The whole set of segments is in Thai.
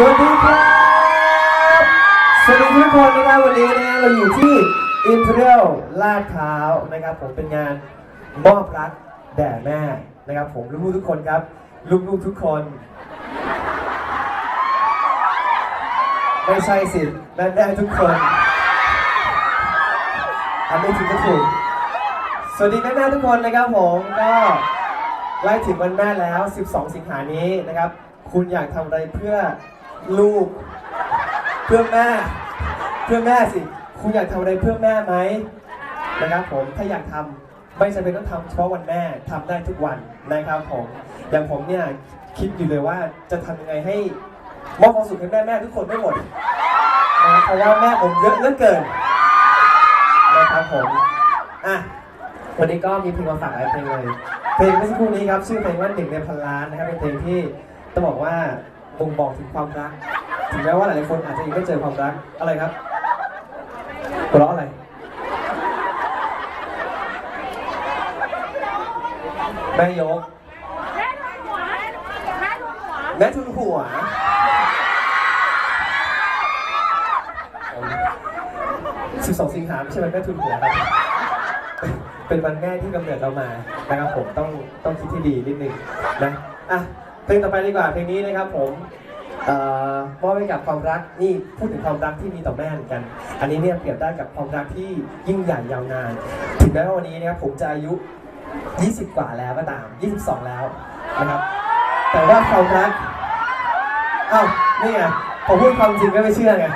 สวัสดีครับ สวัสดีทุกคนนะครับวันนี้นะเราอยู่ที่ Imperial ลาดพร้าวนะครับ ผมเป็นงานมอบรักแด่แม่นะครับ ผมลูกๆทุกคนครับ ลูกๆทุกคน ไม่ใช่สิแม่ๆทุกคนอันนี้ถึงจะถูกสวัสดีแม่ๆทุกคนนะครับผมก็ใกล้ถึงวันแม่แล้ว 12 สิงหานี้นะครับ คุณอยากทำอะไรเพื่อ ลูก เพื่อแม่ เพื่อแม่สิ คุณอยากทำอะไรเพื่อแม่ไหมนะครับผมถ้าอยากทำไม่จำเป็นต้องทำเฉพาะวันแม่ทำได้ทุกวันนะครับผมอย่างผมเนี่ยคิดอยู่เลยว่าจะทำยังไงให้มอบความสุขให้แม่แม่ๆทุกคนไม่หมดนะครับเพราะว่าแม่ผมเยอะเหลือเกินนะครับผมอะ วันนี้ก็มีเพลงมาฝากหลายเพลงเลย เพลงเมื่อสักครู่นี้ครับ ชื่อเพลงว่าหนึ่งในพันล้านนะครับเป็นเพลงที่ต้องบอกว่า บ่งบอกถึงความรัก ถึงแม้ว่าหลายๆคนอาจจะยังไม่เจอความรัก อะไรครับหัวเราะอะไร แม่ยกแม่ทุนหัวแม่ทุนหัวแม่ทุนหัว 12 สิงหาไม่ใช่วันแม่ทุนหัวครับ เป็นวันแม่ที่กำเนิดเรามานะครับผมต้องต้องคิดที่ดีนิดนึงนะ อะ เพลงต่อไปดีกว่าเพลงนี้นะครับผมเอ่อมอบให้กับความรักนี่พูดถึงความรักที่มีต่อแม่เหมือนกัน อันนี้เนี่ยเปรียบได้กับความรักที่ยิ่งใหญ่ยาวนาน ถึงแม้ว่าวันนี้นะครับผมจะอายุ 20 กว่าแล้วก็ตาม 22 แล้วนะครับ แต่ว่าความรักอ้าวนี่ไงผมพูดความจริงก็ไม่เชื่อไง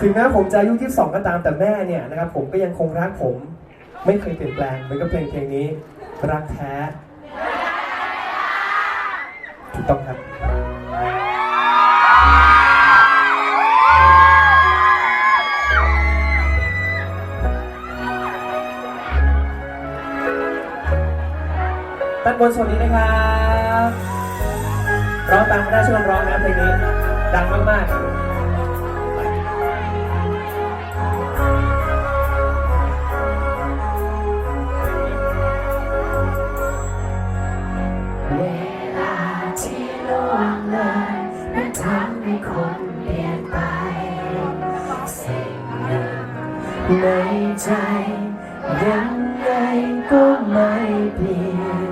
ถึงแม้ผมจะอายุ 22 ก็ตามแต่แม่เนี่ยนะครับผมก็ยังคงรักผม ไม่เคยเปลี่ยนแปลงเหมือนกับเพลงเพลงนี้ รักแท้ ถูกต้องครับ ด้านบนส่วนนี้นะครับร้องตามไม่ได้ช่วยกันร้องนะเพลงนี้ ดังมากๆเวลา ที่ล่วงเลยมันทำให้คนเปลี่ยนไป สิ่งหนึ่งในใจ ยังไงก็ไม่เปลี่ยน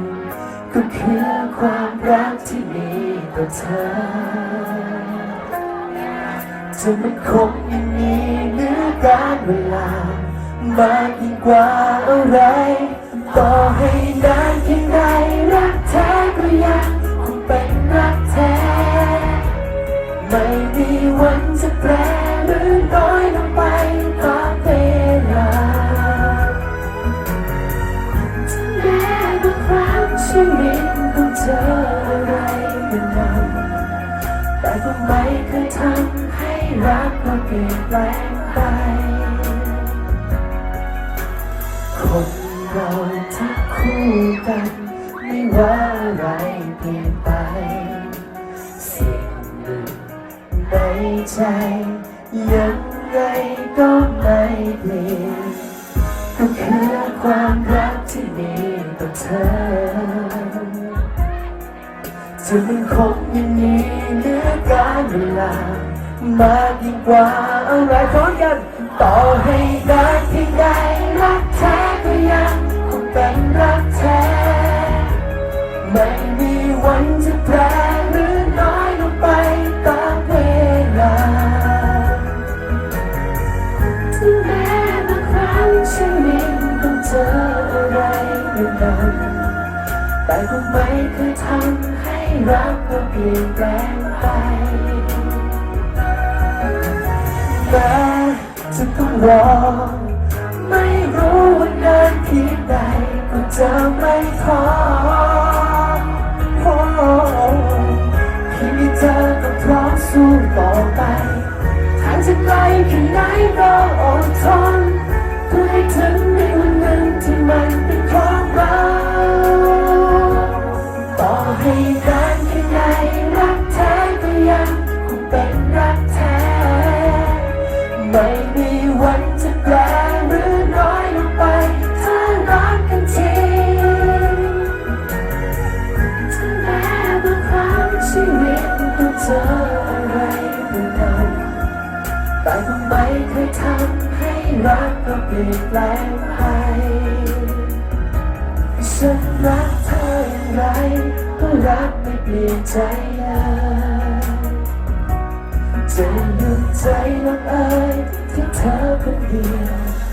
ก็คือความรักที่มีต่อเธอจะมันคงยังมีเหนือการเวลามากยิ่งกว่าอะไร ต่อให้นานเพียงใดรักแท้ก็ยัง เป็นรักแท้ ไม่มีวันจะแปรหรือน้อยลงไปตามเวลาถึงแม้บางครั้งชีวิตต้องเจออะไรเป็นนำแต่ก็ไม่เคยทำให้รักเราเปลี่ยนแปลงไปคนเราที่คู่กัน ใจยังไงก็ไม่เปลี่ยนก็คือความรักที่มีต่อเธอจะมันคงยังมีเหลือการเวลามากยิ่งกว่าอะไรพร้อมกัน ต่อให้นานเพียงใดรักแท้ก็ยังคงเป็นรักแท้ไม่มีวันจะแป อยู่นั้นแต่ก็ไม่เคยทำให้รักเราเปลี่ยนแปลงไปแม้จะต้องรอ ไม่รู้ว่านานเพียงใดก็จะไม่ท้อเพียงที่เธอก็พร้อมสู้ต่อไป ทางจะไกลแค่ไหนก็อดทน องเจออะไรเดิมๆแต่ก็ไมเคยทำให้รักก็เปลี่ยนแปลงไปฉันรักเธออย่างไรก็รักไม่เปลี่ยนใจเลยจะหยุดใจลงเอยที่เธอคนเดียว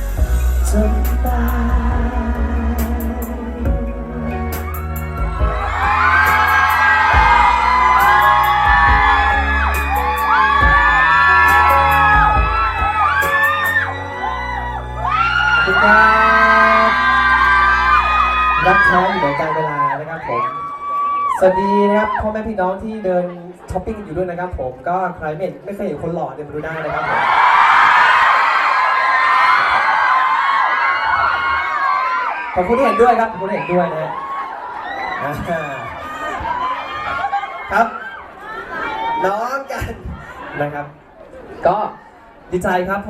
สวัสดีนะครับพ่อแม่พี่น้องที่เดินช้อปปิ้งอยู่ด้วยนะครับ ผมก็ใครไม่เห็นไม่เคยเห็นคนหล่อเดินมาดูได้นะครับผมขอบคุณที่เห็นด้วยครับขอบคุณที่เห็นด้วยนะฮะครับ น้องกันนะครับ ก็ดีใจครับ